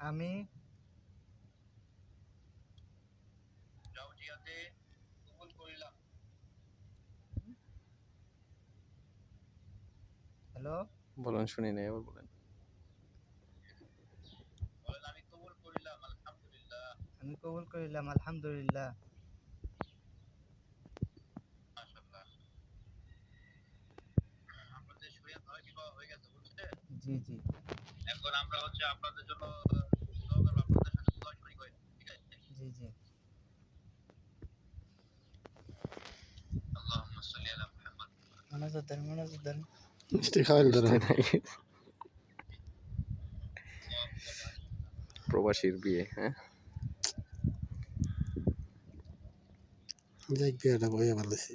আমি কবুল করিলাম হ্যালো বলুন শুনি নাই আবার বলেন বলেন। আমি কবুল করিলাম আলহামদুলিল্লাহ আমি কবুল করিলাম আলহামদুলিল্লাহ মাশাআল্লাহ আপনাদের শরীয়ত হয় বিবাহ হয়ে গেছে বুঝছেন জি জি। এখন আমরা হচ্ছে আপনাদের জন্য জি জি। হয় প্রবাসীর বিয়ে হ্যাঁ? যাই বিয়েটা বইয়া ভালোছি